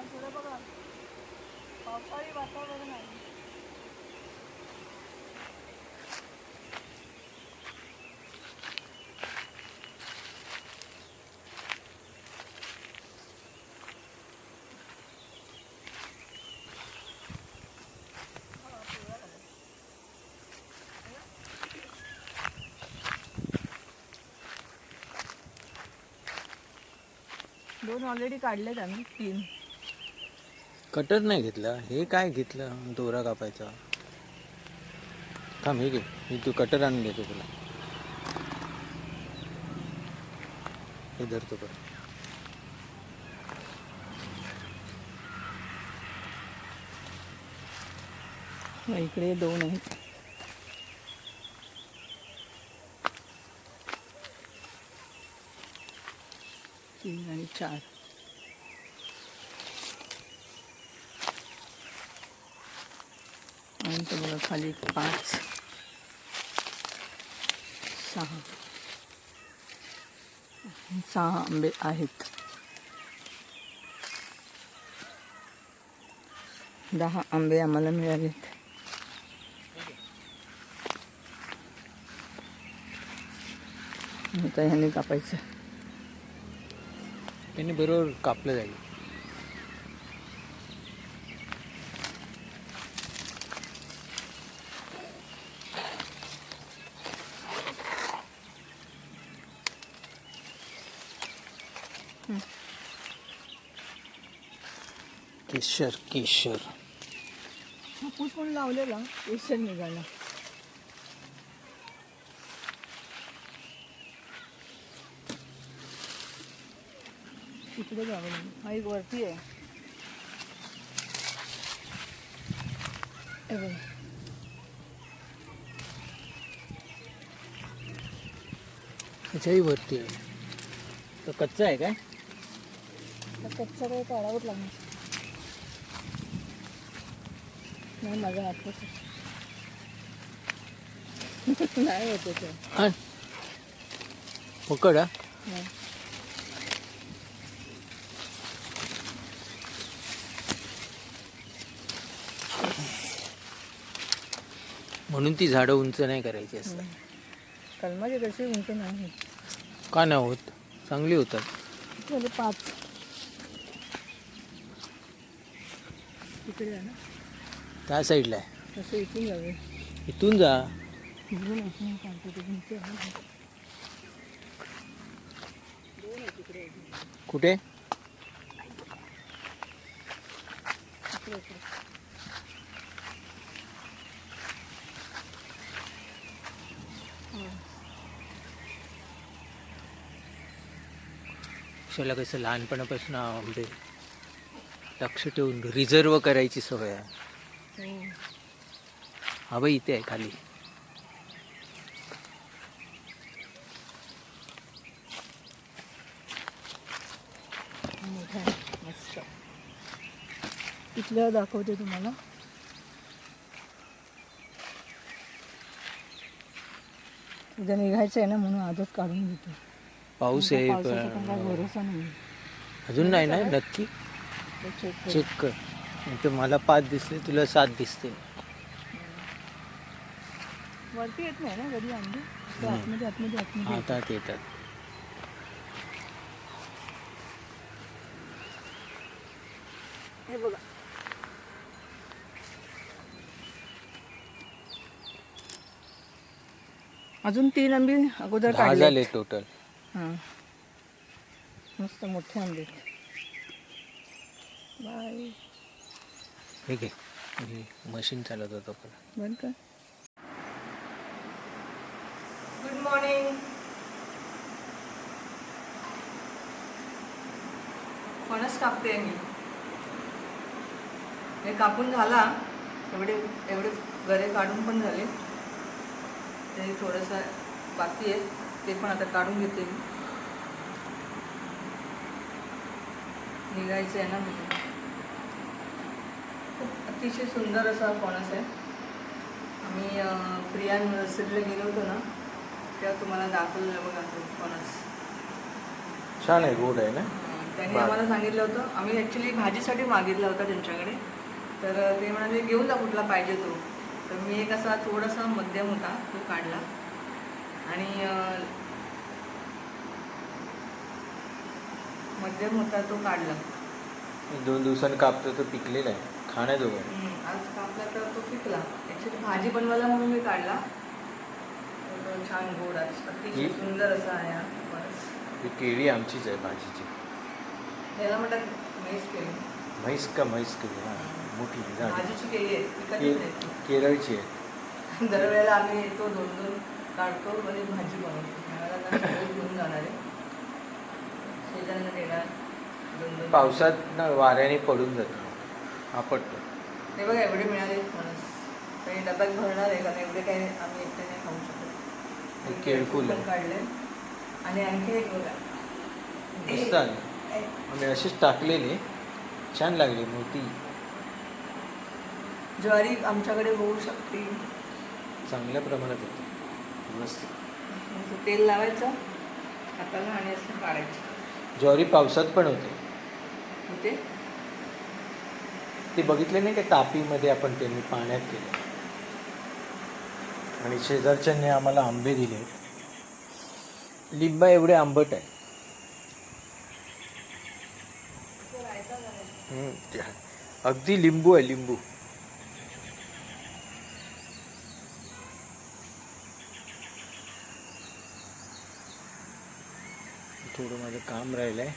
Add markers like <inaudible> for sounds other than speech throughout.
आणि बघा पावसाळी वातावरण आहे दोन ऑलरेडी काढलेत आम्ही तीन. कटर नाही घेतलं. हे काय घेतलं? दोरा कापायचा. थांब हे घे. मी तू कटर आणून देतो तुला. हे धरतो पण इकडे दोन आहेत. तीन आणि चार. आतापर्यंत बघा खाली एक पाच सहा. सहा आंबे आहेत. दहा आंबे आम्हाला मिळालेत. आता ह्याने कापायचं. त्यांनी बरोबर कापलं जाईल. केशर केशर. हापूस पण लावलेला केशर निघाला. तिकडे जावं हा एक वरती आहे. हे. त्याच्याही वरती आहे. तो कच्चा आहे काय? हा कच्चा काही काढावंच लागणार नाही. माझ्या हातच <laughs> नाही होत ते. हा पकड हा. म्हणून ती झाडं उंच नाही करायची असतात कलमाचे कसे उंच नाही. का नाही होत? चांगली होतात. पाच. ना. त्या साईडला आहे? तसं इथून जावे इथून जा. इथून आहे. कुठे? इकडे, कसं लहानपणापासून आंबे लक्ष ठेवून रिझर्व करायची सवय आहे. हो. हा बाई इथे आहे खाली. मोठा आहे मस्त. इथलं दाखवते तुम्हाला. उद्या निघायचं आहे ना म्हणून आजच काढून घेतो. पाऊस आहे भरोसा नाही अजून नाही ना? नक्की. चेक कर. मला पाच दिसले तुला सात दिसते. वरती येत नाही ना कधी आंबे ते आतमध्ये आतमध्ये आतमध्ये येतात. हातात येतात. हे बघा. अजून तीन आंबे अगोदर दहा काढले झाले टोटल हां. मस्त मोठे आंबे बाय. हे घे. मी मशीन चालत होतो पण बंद कर गुड मॉर्निंग फणस कापते मी. हे कापून झाला. एवढे एवढे गरे काढून पण झाले. ते थोडंसं बाकी आहे ते पण आता काढून घेते मी. निघायचं आहे ना मी खूप अतिशय सुंदर असा फणस आहे. आम्ही प्रिया नर्सरीला गेलो होतो ना तेव्हा तुम्हाला दाखवलेलं बघा तो फणस छान आहे गोड आहे ना? त्यांनी. आम्हाला सांगितलं होतं. आम्ही ॲक्च्युली भाजीसाठी मागितला होता त्यांच्याकडे. तर ते म्हणाले घेऊन जा कुठला पाहिजे तो. तर मी एक असा थोडासा मध्यम होता तो काढला. आणि मध्यम होता तो काढला. दोन दिवसांनी कापतो तो पिकलेला आहे. खाण्याजोगं. आज कापला तर तो पिकला. ॲक्च्युली भाजी बनवायला म्हणून मी काढला. तो छान गोड आज अतिशय सुंदर असा आहे हा फणस. ही केळी आमचीच आहे भाजीची. त्याला म्हणतात म्हैस केळी. म्हैस का म्हैस केळी? हा मोठी झाड भाजीची केळी आहे. के पिकतच नाही केरळची आहे. दरवेळेला आम्ही येतो दोन दोन काढतो आणि भाजी बनवतो. त्यावेळेला ना सगळं घेऊन जाणार आहे. शेजाऱ्यांना देणार. दोन दोन पावसात ना वाऱ्याने पडून जातो. आपटतो हे बघा एवढे मिळाले फणस काही डब्यात भरणार आहे कारण एवढे काही आम्ही एकटे नाही खाऊ शकत. हे केळफुल. काढले. आणि आणखी एक बघा. मस्त आले आम्ही असेच टाकलेले. छान लागले मोठी. ज्वारी आमच्याकडे होऊ शकते. चांगल्या प्रमाणात होते मस्त. तेल लावायचं. हाताला आणि असं काढायचं. ज्वारी पावसात पण होते. होते? ते बघितले नाही का तापीमध्ये आपण त्यांनी पाण्यात केलं. आणि शेजारच्यांनी आम्हाला आंबे दिले. लिंबा एवढे आंबट आहे हम्म, ते- अगदी लिंबू आहे लिंबू. थोडं माझं काम राहिलं आहे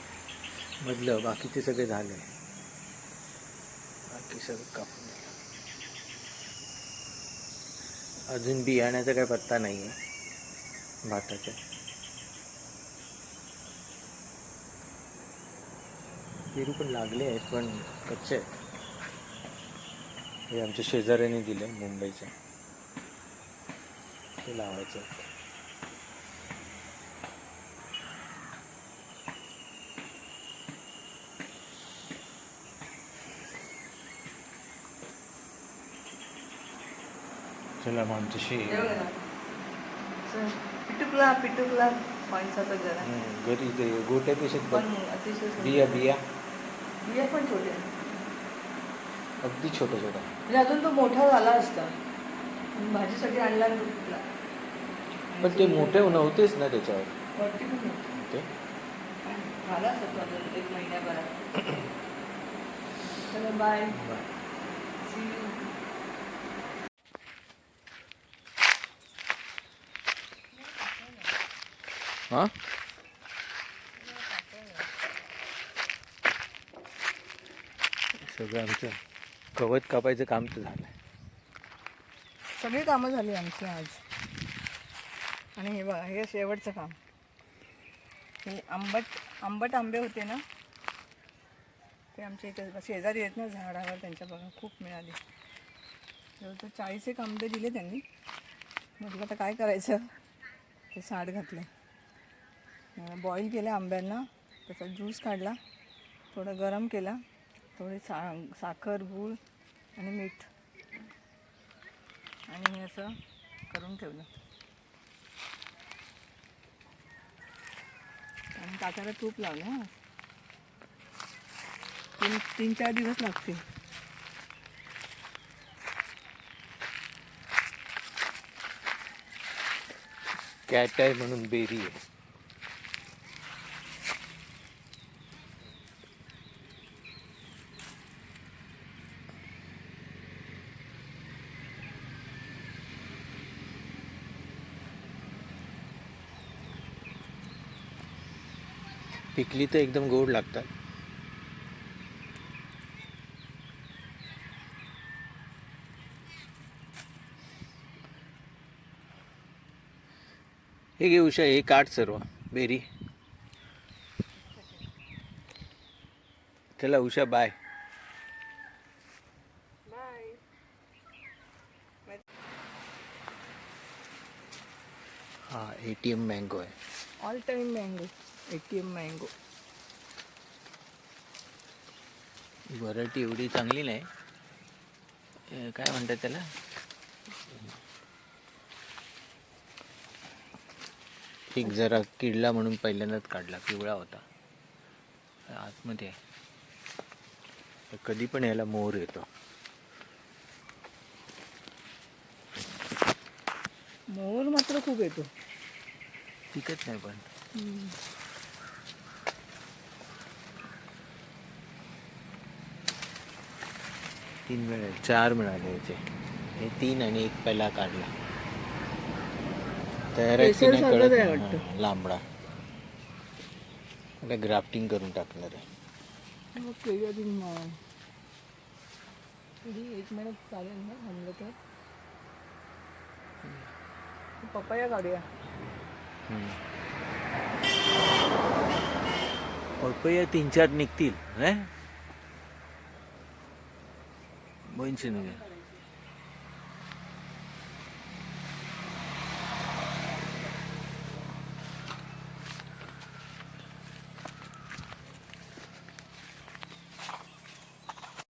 मधलं बाकीचे सगळे झाले. बाकी सगळं कापून दिलं अजून बियाण्याचा काही पत्ता नाही आहे. भाताच्या पेरू पण लागले आहेत पण कच्चे आहेत. हे आमच्या शेजाऱ्याने दिले मुंबईच्या ते लावायचं चला मग आमच्याशी पिटुकला पिटुकला फणसाचा हम्म, घरी ते गोट्यापेक्षा पण अतिशय. बिया बिया. बिया पण छोटे आहेत. अगदी छोट्या छोट्या. म्हणजे अजून तो मोठा झाला असता. भाजीसाठी आणला आणि. पण ते मोठे नव्हतेच ना त्याच्यावर. पण. ते झाला असता अजून एक महिन्याभरात. चला बाय See हां? सगळं आमचं गवत कापायचं काम तर झालं सगळी कामं झाली आमची आज. आणि हे बघा हे शेवटचं काम. हे आंबट आंबट आंबे होते ना? ते आमच्या इथे शेजारी आहेत ना झाडावर त्यांच्या बघा खूप मिळाले. जवळजवळ चाळीस एक आंबे दिले त्यांनी. म्हटलं आता काय करायचं? ते साठ घातले. बॉईल केलं आंब्यांना. त्याचा ज्यूस काढला. थोडं गरम केला. थोडी सा साखर गूळ आणि मीठ. आणि हे असं करून ठेवलं. आणि ताटाला तूप लावलं हां. तीन तीन चार दिवस लागतील. कॅट आहे म्हणून बेरी आहे. पिकली तर एकदम गोड लागतात. हे घे उषा हे काट सर्व बेरी. चला उषा बाय बाय हा ए टी एम मँगो आहे. All time mango A T M mango variety एवढी चांगली नाही. काय म्हणतात त्याला? एक जरा किडला म्हणून पहिल्यांदाच काढला पिवळा होता. आतमध्ये. आहे. कधी पण याला मोर येतो. मोर मात्र खूप येतो. टिकत नाही पण. तीन मिळाले चार मिळाले याचे. हे तीन आणि एक पहिला काढला. तयार कळत लांबडा. आता ग्राफ्टिंग करून टाकणार आहे. एक मिनिट चालेल ना थांबलं तर? पपया काढूया. पपया तीन चार निघतील नाही? दोनशे निघेल